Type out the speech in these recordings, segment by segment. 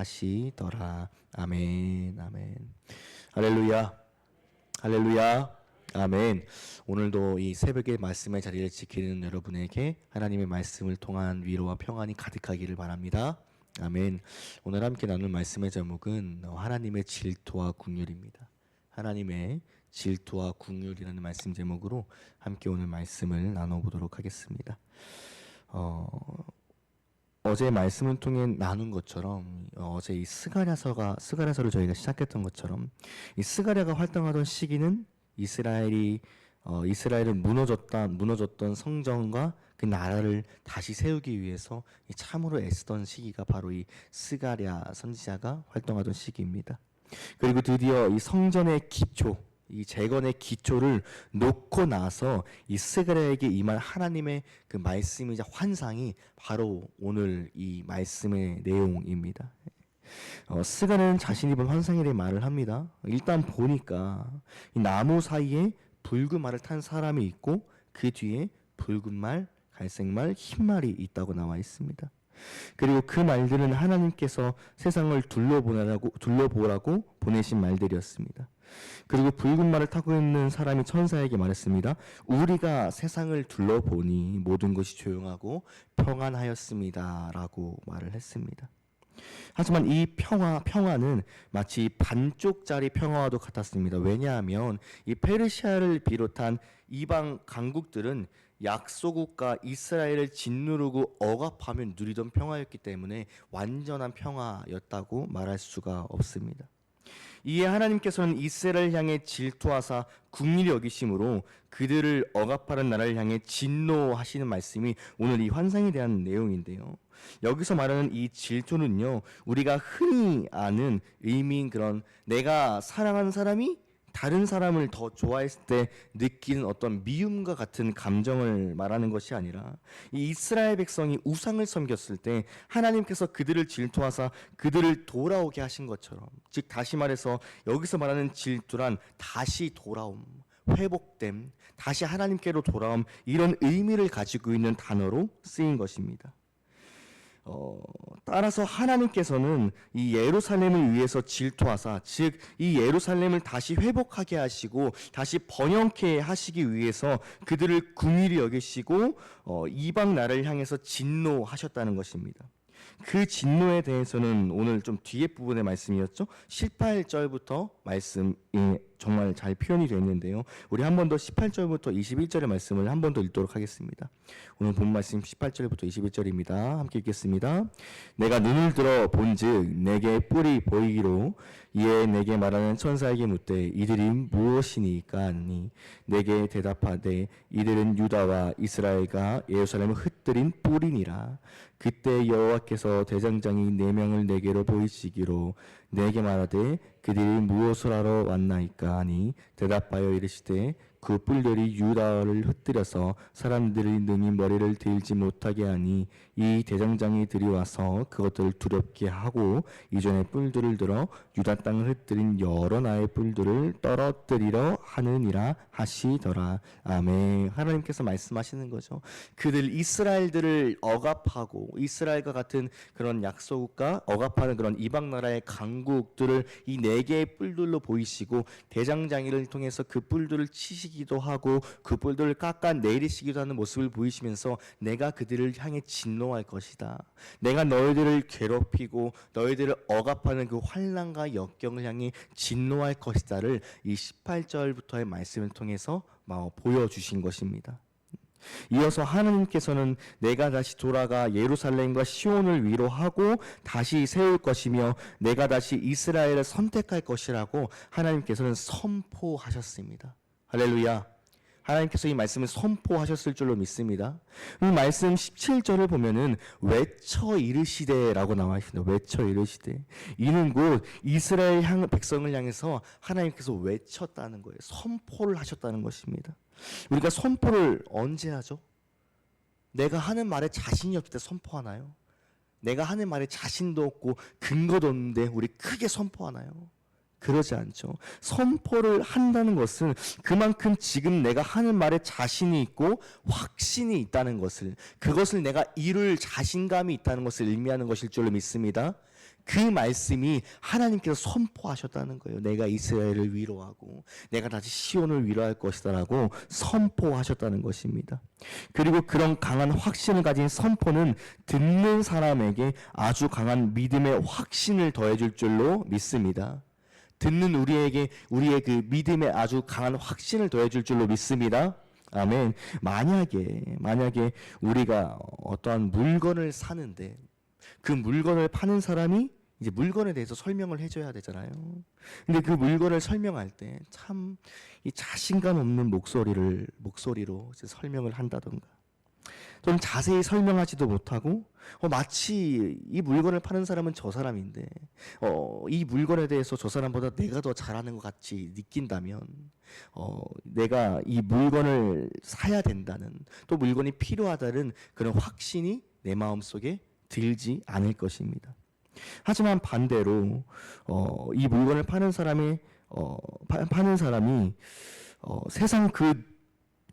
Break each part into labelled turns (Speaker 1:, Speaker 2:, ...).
Speaker 1: 하시더라. 아멘, 아멘. 할렐루야, 할렐루야, 아멘. 오늘도 이 새벽의 말씀의 자리를 지키는 여러분에게 하나님의 말씀을 통한 위로와 평안이 가득하기를 바랍니다. 아멘. 오늘 함께 나눌 말씀의 제목은 하나님의 질투와 국률입니다. 하나님의 질투와 국률이라는 말씀 제목으로 함께 오늘 말씀을 나눠보도록 하겠습니다. 어, 어제 말씀을 통해 나눈 것처럼 어, 어제 이 스가랴서가 스가랴서를 저희가 시작했던 것처럼 이 스가랴가 활동하던 시기는 이스라엘이 어, 이스라엘은 무너졌다 무너졌던 성전과 그 나라를 다시 세우기 위해서 이 참으로 애쓰던 시기가 바로 이 스가랴 선지자가 활동하던 시기입니다. 그리고 드디어 이 성전의 기초 이 재건의 기초를 놓고 나서 이 스가랴에게 임할 하나님의 그 말씀이자 환상이 바로 오늘 이 말씀의 내용입니다. 어, 스가랴는 자신이 본 환상에 대해 말을 합니다. 일단 보니까 이 나무 사이에 붉은 말을 탄 사람이 있고 그 뒤에 붉은 말, 갈색 말, 흰 말이 있다고 나와 있습니다. 그리고 그 말들은 하나님께서 세상을 둘러보라고 둘러보라고 보내신 말들이었습니다. 그리고 붉은 말을 타고 있는 사람이 천사에게 말했습니다. 우리가 세상을 둘러보니 모든 것이 조용하고 평안하였습니다 라고 말을 했습니다. 하지만 이 평화 평화는 마치 반쪽짜리 평화와도 같았습니다. 왜냐하면 이 페르시아를 비롯한 이방 강국들은 약소국가 이스라엘을 짓누르고 억압하면 누리던 평화였기 때문에 완전한 평화였다고 말할 수가 없습니다. 이에 하나님께서는 이스라엘 향해 질투하사 국리를 여기심으로 그들을 억압하는 나라를 향해 진노하시는 말씀이 오늘 이 환상에 대한 내용인데요. 여기서 말하는 이 질투는요, 우리가 흔히 아는 의미인 그런 내가 사랑하는 사람이 다른 사람을 더 좋아했을 때 느끼는 어떤 미움과 같은 감정을 말하는 것이 아니라 이 이스라엘 백성이 우상을 섬겼을 때 하나님께서 그들을 질투하사 그들을 돌아오게 하신 것처럼 즉 다시 말해서 여기서 말하는 질투란 다시 돌아옴 회복됨 다시 하나님께로 돌아옴 이런 의미를 가지고 있는 단어로 쓰인 것입니다. 어, 따라서 하나님께서는 이 예루살렘을 위해서 질투하사 즉 이 예루살렘을 다시 회복하게 하시고 다시 번영케 하시기 위해서 그들을 궁일히 여기시고 어, 이방 나라를 향해서 진노하셨다는 것입니다. 그 진노에 대해서는 오늘 좀 뒤에 부분의 말씀이었죠. 18절부터 말씀이 정말 잘 표현이 되어 있는데요. 우리 한 번 더 18절부터 21절의 말씀을 한 번 더 읽도록 하겠습니다. 오늘 본 말씀 18절부터 21절입니다. 함께 읽겠습니다. 내가 눈을 들어 본즉 내게 뿔이 보이기로 이에 내게 말하는 천사에게 묻되 이들이 무엇이니까 하니 내게 대답하되 이들은 유다와 이스라엘과 예루살렘을 흩뜨린 뿔이니라 그때 여호와께서 대장장이 네 명을 내게로 보이시기로 내게 말하되 그들이 무엇을 하러 왔나이까 하니 대답하여 이르시되 그 뿔들이 유다를 흩뜨려서 사람들이 능히 머리를 들지 못하게 하니 이 대장장이 들이와서 그것들을 두렵게 하고 이전에 뿔들을 들어 유다 땅을 흩뜨린 여러 나의 뿔들을 떨어뜨리려 하느니라 하시더라. 아멘. 하나님께서 말씀하시는 거죠. 그들 이스라엘들을 억압하고 이스라엘과 같은 그런 약소국과 억압하는 그런 이방 나라의 강국들을 이 네 개의 뿔들로 보이시고 대장장이를 통해서 그 뿔들을 치시 기도 하고 그 뿔들을 깎아 내리시기도 하는 모습을 보이시면서 내가 그들을 향해 진노할 것이다. 내가 너희들을 괴롭히고 너희들을 억압하는 그 환란과 역경을 향해 진노할 것이다를 이 18절부터의 말씀을 통해서 보여주신 것입니다. 이어서 하나님께서는 내가 다시 돌아가 예루살렘과 시온을 위로하고 다시 세울 것이며 내가 다시 이스라엘을 선택할 것이라고 하나님께서는 선포하셨습니다. 할렐루야. 하나님께서 이 말씀을 선포하셨을 줄로 믿습니다. 이 말씀 17절을 보면은 외쳐 이르시되라고 나와 있습니다. 외쳐 이르시되. 이는 곧 이스라엘 향 백성을 향해서 하나님께서 외쳤다는 거예요. 선포를 하셨다는 것입니다. 우리가 선포를 언제 하죠? 내가 하는 말에 자신이 없을 때 선포하나요? 내가 하는 말에 자신도 없고 근거도 없는데 우리 크게 선포하나요? 그러지 않죠. 선포를 한다는 것은 그만큼 지금 내가 하는 말에 자신이 있고 확신이 있다는 것을 그것을 내가 이룰 자신감이 있다는 것을 의미하는 것일 줄로 믿습니다. 그 말씀이 하나님께서 선포하셨다는 거예요. 내가 이스라엘을 위로하고 내가 다시 시온을 위로할 것이다라고 선포하셨다는 것입니다. 그리고 그런 강한 확신을 가진 선포는 듣는 사람에게 아주 강한 믿음의 확신을 더해줄 줄로 믿습니다. 듣는 우리에게 우리의 그 믿음에 아주 강한 확신을 더해줄 줄로 믿습니다. 아멘. 만약에 만약에 우리가 어떠한 물건을 사는데 그 물건을 파는 사람이 이제 물건에 대해서 설명을 해줘야 되잖아요. 근데 그 물건을 설명할 때 참 이 자신감 없는 목소리를 목소리로 설명을 한다던가 좀 자세히 설명하지도 못하고 어, 마치 이 물건을 파는 사람은 저 사람인데 어, 이 물건에 대해서 저 사람보다 내가 더 잘하는 것 같이 느낀다면 어, 내가 이 물건을 사야 된다는 또 물건이 필요하다는 그런 확신이 내 마음 속에 들지 않을 것입니다. 하지만 반대로 어, 이 물건을 파는 사람이 어, 파, 파는 사람이 어, 세상 그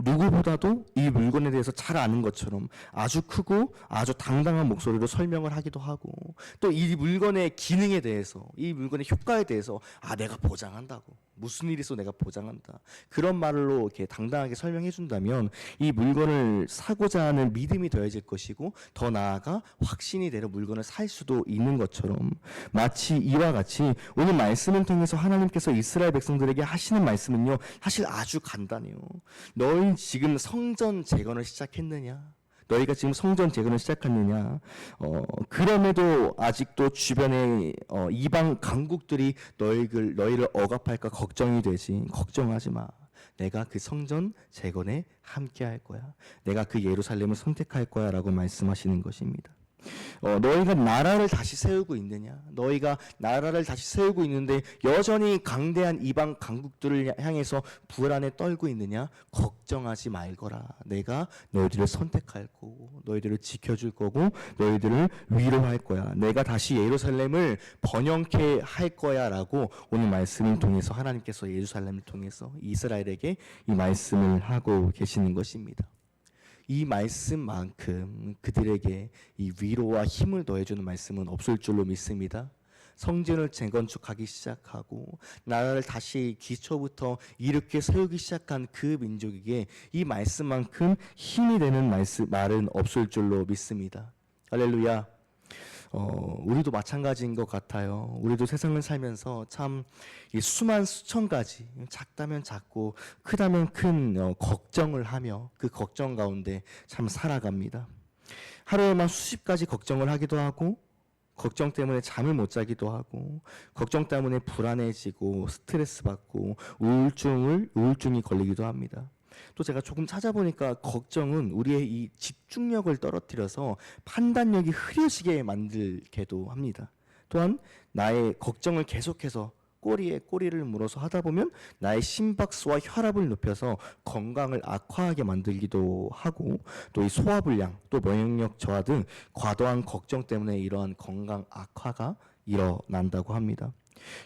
Speaker 1: 누구보다도 이 물건에 대해서 잘 아는 것처럼 아주 크고 아주 당당한 목소리로 설명을 하기도 하고 또 이 물건의 기능에 대해서 이 물건의 효과에 대해서 아 내가 보장한다고 무슨 일이 있어 내가 보장한다. 그런 말로 이렇게 당당하게 설명해 준다면 이 물건을 사고자 하는 믿음이 더해질 것이고 더 나아가 확신이 되는 물건을 살 수도 있는 것처럼 마치 이와 같이 오늘 말씀을 통해서 하나님께서 이스라엘 백성들에게 하시는 말씀은요 사실 아주 간단해요. 너희 지금 성전 재건을 시작했느냐 너희가 지금 성전 재건을 시작했느냐? 어, 그럼에도 아직도 주변에 어, 이방 강국들이 너희를 너희를 억압할까 걱정이 되지. 걱정하지 마. 내가 그 성전 재건에 함께할 거야. 내가 그 예루살렘을 선택할 거야라고 말씀하시는 것입니다. 어, 너희가 나라를 다시 세우고 있느냐? 너희가 나라를 다시 세우고 있는데 여전히 강대한 이방 강국들을 향해서 불안에 떨고 있느냐? 걱정하지 말거라. 내가 너희들을 선택할 거고, 너희들을 지켜줄 거고, 너희들을 위로할 거야. 내가 다시 예루살렘을 번영케 할 거야라고 오늘 말씀을 통해서 하나님께서 예루살렘을 통해서 이스라엘에게 이 말씀을 하고 계시는 것입니다. 이 말씀만큼 그들에게 이 위로와 힘을 더해주는 말씀은 없을 줄로 믿습니다. 성전을 재건축하기 시작하고 나라를 다시 기초부터 이렇게 세우기 시작한 그 민족에게 이 말씀만큼 힘이 되는 말씀 말은 없을 줄로 믿습니다. 할렐루야. 어, 우리도 마찬가지인 것 같아요. 우리도 세상을 살면서 참 이 수만 수천 가지 작다면 작고 크다면 큰 어, 걱정을 하며 그 걱정 가운데 참 살아갑니다. 하루에만 수십 가지 걱정을 하기도 하고 걱정 때문에 잠을 못 자기도 하고 걱정 때문에 불안해지고 스트레스 받고 우울증을 우울증이 걸리기도 합니다. 또 제가 조금 찾아보니까 걱정은 우리의 이 집중력을 떨어뜨려서 판단력이 흐려지게 만들게도 합니다. 또한 나의 걱정을 계속해서 꼬리에 꼬리를 물어서 하다 보면 나의 심박수와 혈압을 높여서 건강을 악화하게 만들기도 하고 또 이 소화불량, 또 면역력 저하 등 과도한 걱정 때문에 이러한 건강 악화가 일어난다고 합니다.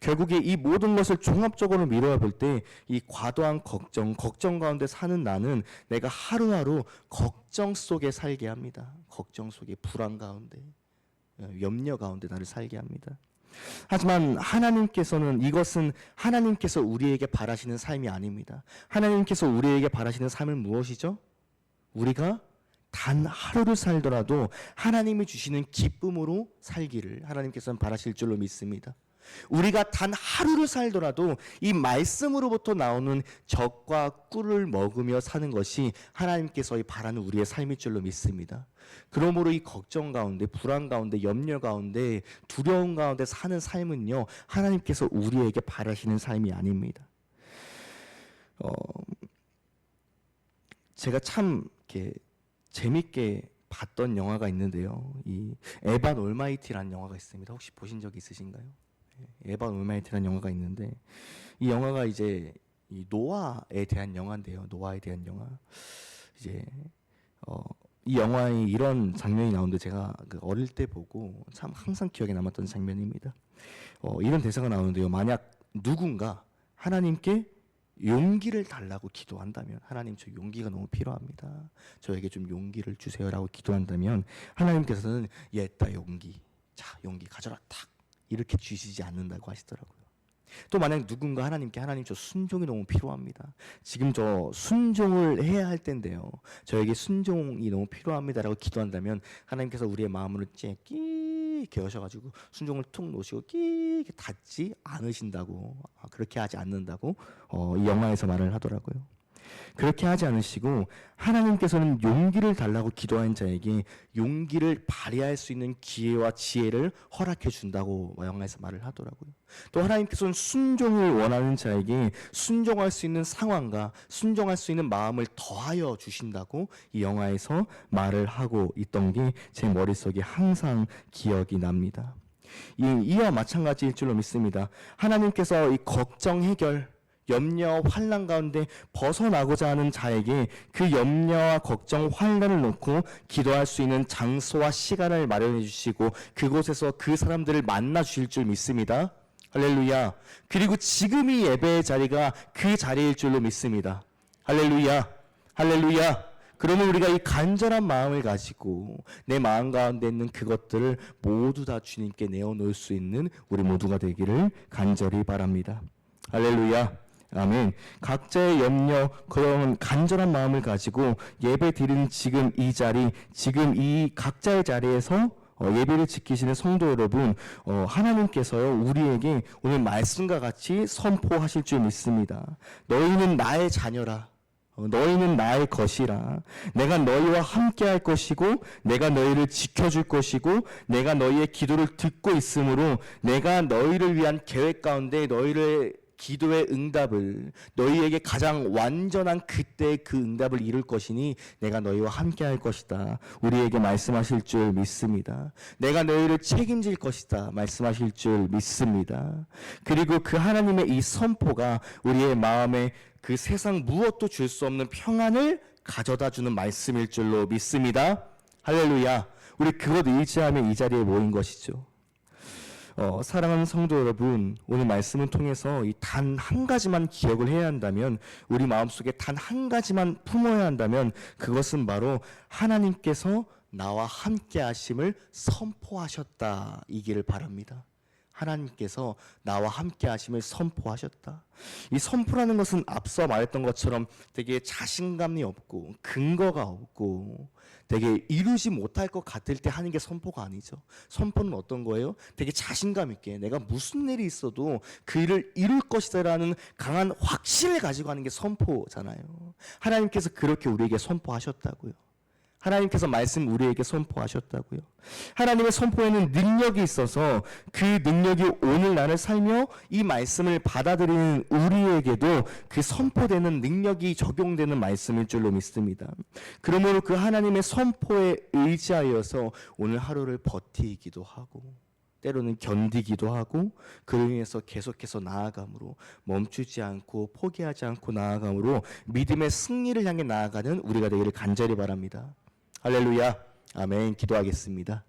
Speaker 1: 결국에 이 모든 것을 종합적으로 미루어 볼때 이 과도한 걱정, 걱정 가운데 사는 나는 내가 하루하루 걱정 속에 살게 합니다. 걱정 속에 불안 가운데, 어, 염려 가운데 나를 살게 합니다. 하지만 하나님께서는 이것은 하나님께서 우리에게 바라시는 삶이 아닙니다. 하나님께서 우리에게 바라시는 삶은 무엇이죠? 우리가 단 하루를 살더라도 하나님이 주시는 기쁨으로 살기를 하나님께서는 바라실 줄로 믿습니다. 우리가 단 하루를 살더라도 이 말씀으로부터 나오는 적과 꿀을 먹으며 사는 것이 하나님께서 바라는 우리의 삶일 줄로 믿습니다. 그러므로 이 걱정 가운데, 불안 가운데, 염려 가운데, 두려움 가운데 사는 삶은요, 하나님께서 우리에게 바라시는 삶이 아닙니다. 어, 제가 참 이렇게 재밌게 봤던 영화가 있는데요. 이 에반 올마이티라는 영화가 있습니다. 혹시 보신 적 있으신가요? 예, 에반 올마이티라는 영화가 있는데 이 영화가 이제 이 노아에 대한 영화인데요. 노아에 대한 영화. 이제 어, 이 영화에 이런 장면이 나오는데 제가 그 어릴 때 보고 참 항상 기억에 남았던 장면입니다. 어, 이런 대사가 나오는데요. 만약 누군가 하나님께 용기를 달라고 기도한다면 하나님 저 용기가 너무 필요합니다. 저에게 좀 용기를 주세요라고 기도한다면 하나님께서는 옛다 용기. 자, 용기 가져라 탁. 이렇게 주시지 않는다고 하시더라고요. 또 만약 누군가 하나님께 하나님 저 순종이 너무 필요합니다. 지금 저 순종을 해야 할 텐데요. 저에게 순종이 너무 필요합니다라고 기도한다면 하나님께서 우리의 마음을 쬐끼 개어셔가지고 순종을 툭 놓으시고 끼 닫지 않으신다고 아, 그렇게 하지 않는다고 어, 이 영화에서 말을 하더라고요. 그렇게 하지 않으시고 하나님께서는 용기를 달라고 기도한 자에게 용기를 발휘할 수 있는 기회와 지혜를 허락해 준다고 영화에서 말을 하더라고요. 또 하나님께서는 순종을 원하는 자에게 순종할 수 있는 상황과 순종할 수 있는 마음을 더하여 주신다고 이 영화에서 말을 하고 있던 게 제 머릿속에 항상 기억이 납니다. 이, 이와 마찬가지일 줄로 믿습니다. 하나님께서 이 걱정 해결 염려, 환란 가운데 벗어나고자 하는 자에게 그 염려와 걱정, 환란을 놓고 기도할 수 있는 장소와 시간을 마련해 주시고 그곳에서 그 사람들을 만나 주실 줄 믿습니다. 할렐루야. 그리고 지금 이 예배의 자리가 그 자리일 줄로 믿습니다. 할렐루야. 할렐루야. 그러면 우리가 이 간절한 마음을 가지고 내 마음 가운데 있는 그것들을 모두 다 주님께 내어놓을 수 있는 우리 모두가 되기를 간절히 바랍니다. 할렐루야. 아멘. 각자의 염려, 그런 간절한 마음을 가지고 예배 드리는 지금 이 자리, 지금 이 각자의 자리에서 어, 예배를 지키시는 성도 여러분, 어, 하나님께서요, 우리에게 오늘 말씀과 같이 선포하실 줄 믿습니다. 너희는 나의 자녀라. 어, 너희는 나의 것이라. 내가 너희와 함께 할 것이고, 내가 너희를 지켜줄 것이고, 내가 너희의 기도를 듣고 있으므로, 내가 너희를 위한 계획 가운데 너희를 기도의 응답을 너희에게 가장 완전한 그때 그 응답을 이룰 것이니 내가 너희와 함께 할 것이다. 우리에게 말씀하실 줄 믿습니다. 내가 너희를 책임질 것이다. 말씀하실 줄 믿습니다. 그리고 그 하나님의 이 선포가 우리의 마음에 그 세상 무엇도 줄 수 없는 평안을 가져다 주는 말씀일 줄로 믿습니다. 할렐루야. 우리 그것 의지하며 이 자리에 모인 것이죠. 어, 사랑하는 성도 여러분, 오늘 말씀을 통해서 이 단 한 가지만 기억을 해야 한다면, 우리 마음속에 단 한 가지만 품어야 한다면, 그것은 바로 하나님께서 나와 함께 하심을 선포하셨다. 이기를 바랍니다. 하나님께서 나와 함께 하심을 선포하셨다. 이 선포라는 것은 앞서 말했던 것처럼 되게 자신감이 없고 근거가 없고 되게 이루지 못할 것 같을 때 하는 게 선포가 아니죠. 선포는 어떤 거예요? 되게 자신감 있게 내가 무슨 일이 있어도 그 일을 이룰 것이다라는 강한 확신을 가지고 하는 게 선포잖아요. 하나님께서 그렇게 우리에게 선포하셨다고요. 하나님께서 말씀 우리에게 선포하셨다고요. 하나님의 선포에는 능력이 있어서 그 능력이 오늘 나를 살며 이 말씀을 받아들이는 우리에게도 그 선포되는 능력이 적용되는 말씀일 줄로 믿습니다. 그러므로 그 하나님의 선포에 의지하여서 오늘 하루를 버티기도 하고 때로는 견디기도 하고 그로 인해서 계속해서 나아감으로 멈추지 않고 포기하지 않고 나아감으로 믿음의 승리를 향해 나아가는 우리가 되기를 간절히 바랍니다. 할렐루야. 아멘. 기도하겠습니다.